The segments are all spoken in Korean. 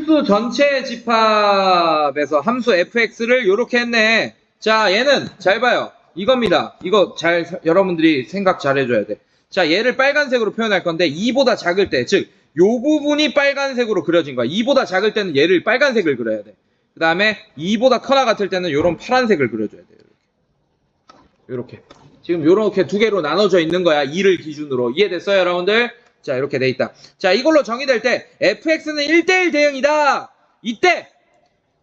실수 전체 집합에서 함수 fx를 이렇게 했네. 자, 얘는 잘 봐요. 이겁니다. 이거 잘 사- 여러분들이 생각 잘 해줘야 돼. 자, 얘를 빨간색으로 표현할 건데 2보다 작을 때, 즉, 요 부분이 빨간색으로 그려진 거야. 2보다 작을 때는 얘를 빨간색을 그려야 돼. 그 다음에 2보다 커나 같을 때는 요런 파란색을 그려줘야 돼요. 이렇게. 요렇게. 지금 요렇게 두 개로 나눠져 있는 거야. 2를 기준으로. 이해됐어요, 여러분들? 자, 이렇게 돼 있다. 자, 이걸로 정의될 때 fx는 1대1 대응이다. 이때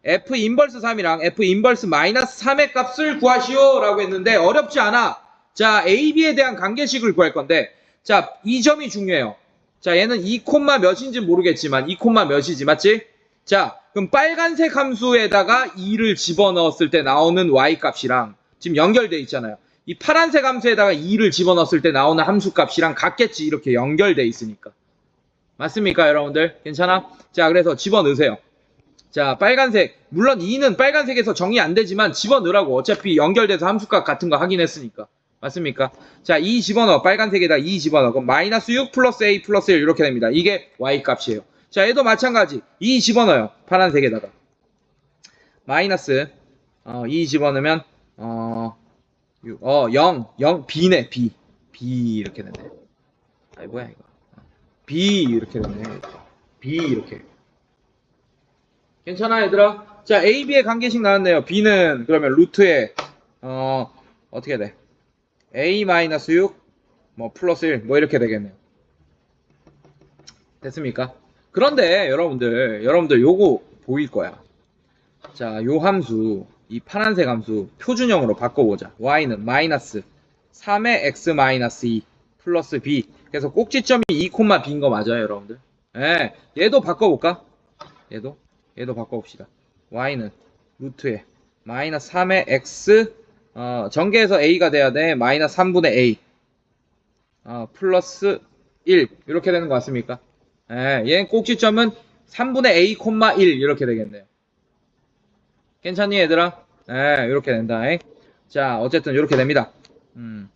f 인버스 3이랑 f 인버스 마이너스 3의 값을 구하시오 라고 했는데 어렵지 않아. 자, a, b에 대한 관계식을 구할 건데 자, 이 점이 중요해요. 자, 얘는 2 콤마 몇인지 모르겠지만 2 콤마 몇이지, 맞지? 자, 그럼 빨간색 함수에다가 2를 집어넣었을 때 나오는 y 값이랑 지금 연결돼 있잖아요. 이 파란색 함수에다가 2를 집어넣었을 때 나오는 함수 값이랑 같겠지. 이렇게 연결돼 있으니까. 맞습니까, 여러분들? 괜찮아? 자, 그래서 집어넣으세요. 자, 빨간색. 물론 2는 빨간색에서 정의 안 되지만 집어넣으라고. 어차피 연결돼서 함수값 같은 거 확인했으니까. 맞습니까? 자, 2 집어넣어. 빨간색에다 2 집어넣어. 그럼 마이너스 6 플러스 a 플러스 1 이렇게 됩니다. 이게 y 값이에요. 자, 얘도 마찬가지. 2 집어넣어요. 파란색에다가. 마이너스 어, 2 집어넣으면 어, 유- 어, 0, 0, B네, B. B 이렇게 되네. 아이, 뭐야, 이거. B 이렇게 되네. B 이렇게. 괜찮아, 얘들아? 자, A, B의 관계식 나왔네요. B는 그러면 루트에, 어, 어떻게 돼? A 마이너스 6, 뭐, 플러스 1, 뭐, 이렇게 되겠네요. 됐습니까? 그런데, 여러분들, 여러분들, 요거 보일 거야. 자, 요 함수, 이 파란색 함수 표준형으로 바꿔보자. y는 마이너스 3의 x 마이너스 2 플러스 b. 그래서 꼭지점이 2 콤마 b인 거 맞아요, 여러분들? 예, 얘도 바꿔볼까? 얘도, 얘도 바꿔봅시다. y는 루트에 마이너스 3의 x, 어, 전개해서 a가 돼야 돼. 마이너스 3분의 a. 어, 플러스 1. 이렇게 되는 거 맞습니까? 예, 얘 꼭지점은 3분의 a 콤마 1 이렇게 되겠네요. 괜찮니 얘들아? 네, 이렇게 된다. 잉? 자, 어쨌든 이렇게 됩니다. 음.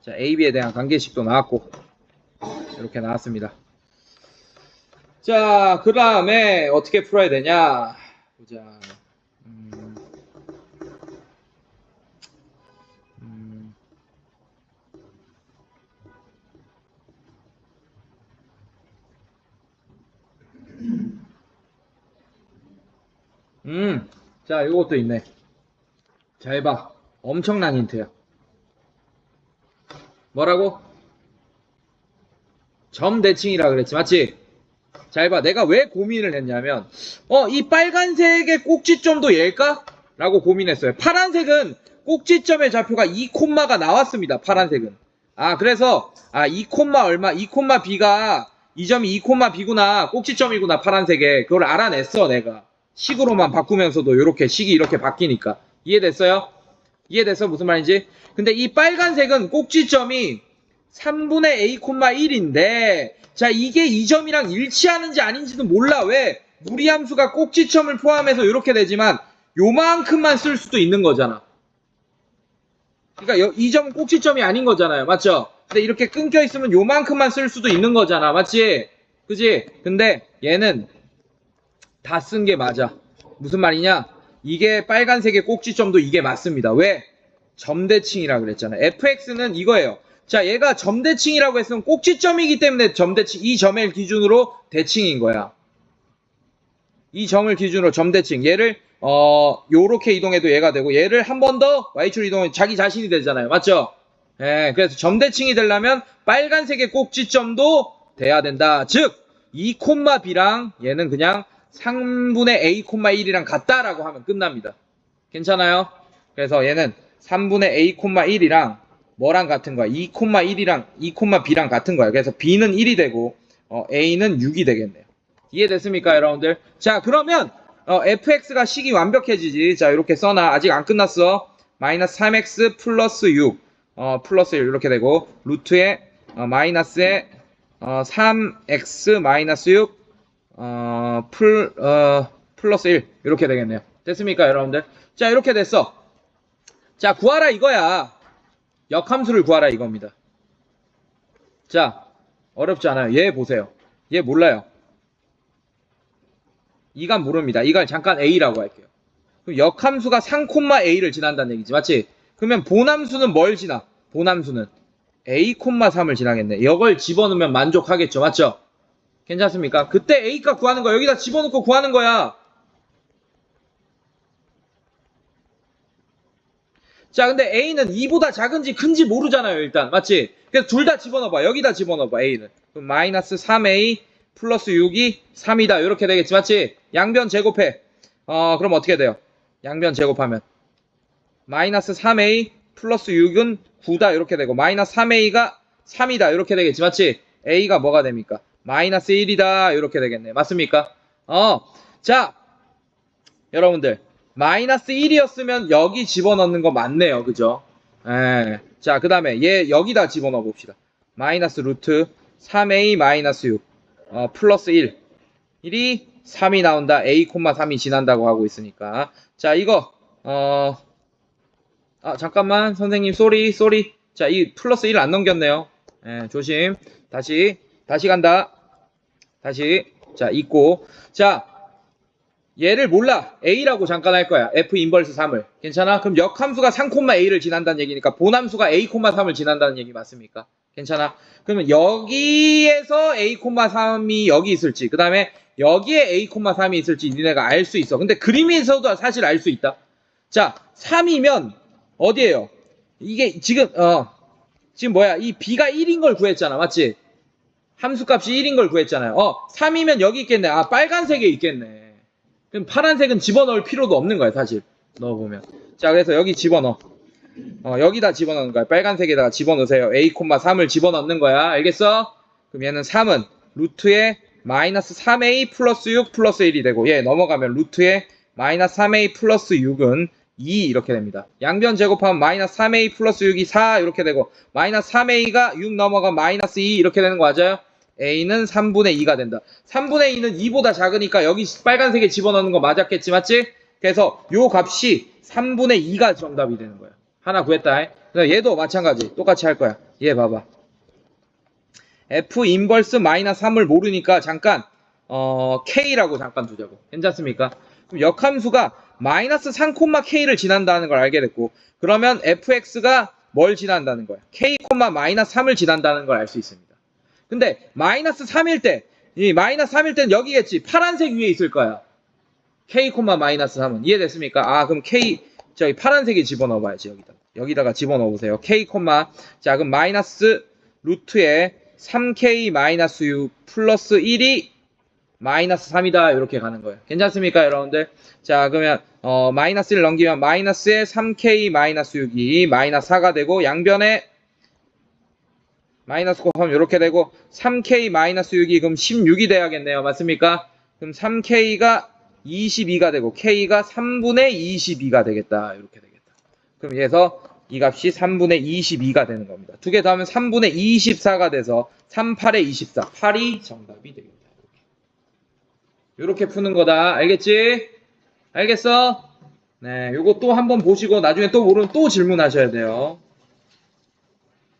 자, A, B에 대한 관계식도 나왔고 이렇게 나왔습니다. 자, 그 다음에 어떻게 풀어야 되냐? 보자. 음. 음. 음, 자, 요것도 있네. 잘 봐. 엄청난 힌트야. 뭐라고? 점 대칭이라 그랬지, 맞지? 잘 봐. 내가 왜 고민을 했냐면, 어, 이 빨간색의 꼭지점도 얘일까? 라고 고민했어요. 파란색은 꼭지점의 좌표가 2 콤마가 나왔습니다. 파란색은. 아, 그래서, 아, 2 콤마 얼마, 2 콤마 B가, 이 점이 2 콤마 B구나, 꼭지점이구나, 파란색에. 그걸 알아냈어, 내가. 식으로만 바꾸면서도 이렇게 식이 이렇게 바뀌니까 이해됐어요? 이해됐어 무슨 말인지? 근데 이 빨간색은 꼭지점이 3분의 a, 1인데 자 이게 이 점이랑 일치하는지 아닌지는 몰라 왜 무리함수가 꼭지점을 포함해서 이렇게 되지만 요만큼만 쓸 수도 있는 거잖아 그러니까 이 점은 꼭지점이 아닌 거잖아요 맞죠? 근데 이렇게 끊겨 있으면 요만큼만 쓸 수도 있는 거잖아 맞지? 그지? 근데 얘는 다 쓴 게 맞아. 무슨 말이냐? 이게 빨간색의 꼭지점도 이게 맞습니다. 왜? 점대칭이라 그랬잖아요. fx는 이거예요. 자, 얘가 점대칭이라고 했으면 꼭지점이기 때문에 점대칭, 이 점을 기준으로 대칭인 거야. 이 점을 기준으로 점대칭. 얘를, 어, 요렇게 이동해도 얘가 되고, 얘를 한 번 더 y축 이동해 자기 자신이 되잖아요. 맞죠? 예, 그래서 점대칭이 되려면 빨간색의 꼭지점도 돼야 된다. 즉, 이 콤마 b랑 얘는 그냥 3분의 a, 1이랑 같다라고 하면 끝납니다. 괜찮아요? 그래서 얘는 3분의 a, 1이랑 뭐랑 같은 거야? 2, 1이랑 2, b랑 같은 거야. 그래서 b는 1이 되고 어, a는 6이 되겠네요. 이해됐습니까, 여러분들? 자, 그러면 어, fx가 식이 완벽해지지. 자, 이렇게 써놔. 아직 안 끝났어. 마이너스 3x 플러스 6 어, 플러스 1 이렇게 되고 루트에 어, 마이너스에 어, 3x 마이너스 6 어, 풀, 어, 플러스 1. 이렇게 되겠네요. 됐습니까, 여러분들? 자, 이렇게 됐어. 자, 구하라 이거야. 역함수를 구하라 이겁니다. 자, 어렵지 않아요. 얘 보세요. 얘 몰라요. 이건 모릅니다. 이걸 잠깐 A라고 할게요. 그럼 역함수가 3,A를 지난다는 얘기지. 맞지? 그러면 본함수는 뭘 지나? 본함수는 A, 3을 지나겠네. 이걸 집어넣으면 만족하겠죠. 맞죠? 괜찮습니까? 그때 A값 구하는 거야. 여기다 집어넣고 구하는 거야. 자, 근데 A는 2보다 작은지 큰지 모르잖아요, 일단. 맞지? 그래서 둘 다 집어넣어봐. 여기다 집어넣어봐, A는. 그럼 마이너스 3A 플러스 6이 3이다. 이렇게 되겠지, 맞지? 양변 제곱해. 어, 그럼 어떻게 돼요? 양변 제곱하면. 마이너스 3A 플러스 6은 9다. 이렇게 되고, 마이너스 3A가 3이다. 이렇게 되겠지, 맞지? A가 뭐가 됩니까? 마이너스 1이다. 이렇게 되겠네. 맞습니까? 어, 자, 여러분들. 마이너스 1이었으면 여기 집어넣는 거 맞네요. 그죠? 예. 자, 그 다음에 얘 여기다 집어넣어 봅시다. 마이너스 루트 3a 마이너스 6 어, 플러스 1 1이 3이 나온다. a, 3이 지난다고 하고 있으니까. 자, 이거 어 아, 잠깐만. 선생님 쏘리 쏘리. 자, 이 플러스 1 안 넘겼네요. 예, 조심. 다시 다시 간다. 다시. 자, 있고. 자, 얘를 몰라. A라고 잠깐 할 거야. F 인버스 3을. 괜찮아? 그럼 역함수가 3,A를 지난다는 얘기니까 본함수가 A, 3을 지난다는 얘기 맞습니까? 괜찮아? 그러면 여기에서 A, 3이 여기 있을지, 그 다음에 여기에 A, 3이 있을지 니네가 알 수 있어. 근데 그림에서도 사실 알 수 있다. 자, 3이면 어디에요? 이게 지금 어 지금 뭐야? 이 B가 1인 걸 구했잖아. 맞지? 함수값이 1인 걸 구했잖아요. 어, 3이면 여기 있겠네. 아, 빨간색에 있겠네. 그럼 파란색은 집어넣을 필요도 없는 거야, 사실. 넣어보면. 자, 그래서 여기 집어넣어. 어, 여기다 집어넣는 거야. 빨간색에다가 집어넣으세요. A, 3을 집어넣는 거야. 알겠어? 그럼 얘는 3은 루트에 마이너스 3A 플러스 6 플러스 1이 되고, 얘 넘어가면 루트에 마이너스 3A 플러스 6은 2 이렇게 됩니다. 양변 제곱하면 마이너스 3A 플러스 6이 4 이렇게 되고, 마이너스 3A가 6 넘어가면 마이너스 2 이렇게 되는 거 맞아요? A는 3분의 2가 된다. 3분의 2는 2보다 작으니까 여기 빨간색에 집어넣는 거 맞았겠지, 맞지? 그래서 요 값이 3분의 2가 정답이 되는 거야. 하나 구했다. 그래서 얘도 마찬가지. 똑같이 할 거야. 얘 봐봐. F 인버스 마이너스 3을 모르니까 잠깐 어, K라고 잠깐 두자고. 괜찮습니까? 그럼 역함수가 마이너스 3, K를 지난다는 걸 알게 됐고 그러면 fx가 뭘 지난다는 거야? K, 마이너스 3을 지난다는 걸 알 수 있습니다. 근데 마이너스 3일 때, 이 마이너스 3일 때는 여기겠지. 파란색 위에 있을 거야. K, 마이너스 3은. 이해됐습니까? 아, 그럼 K, 저기 파란색에 집어넣어 봐야지, 여기다. 여기다가 집어넣어 보세요. K, 자, 그럼 마이너스 루트에 3K 마이너스 6 플러스 1이 마이너스 3이다. 이렇게 가는 거예요. 괜찮습니까, 여러분들? 자, 그러면, 어, 마이너스를 넘기면 마이너스에 3K 마이너스 6이 마이너스 4가 되고, 양변에 마이너스 곱하면 이렇게 되고 3k 마이너스 6이 그럼 16이 돼야겠네요. 맞습니까? 그럼 3k가 22가 되고 k가 3분의 22가 되겠다. 이렇게 되겠다. 그럼 여기서 이 값이 3분의 22가 되는 겁니다. 두 개 더하면 3분의 24가 돼서 3, 8에 24. 8이 정답이 되겠다. 이렇게 푸는 거다. 알겠지? 알겠어? 네, 요거 또 한번 보시고 나중에 또 모르면 또 질문하셔야 돼요.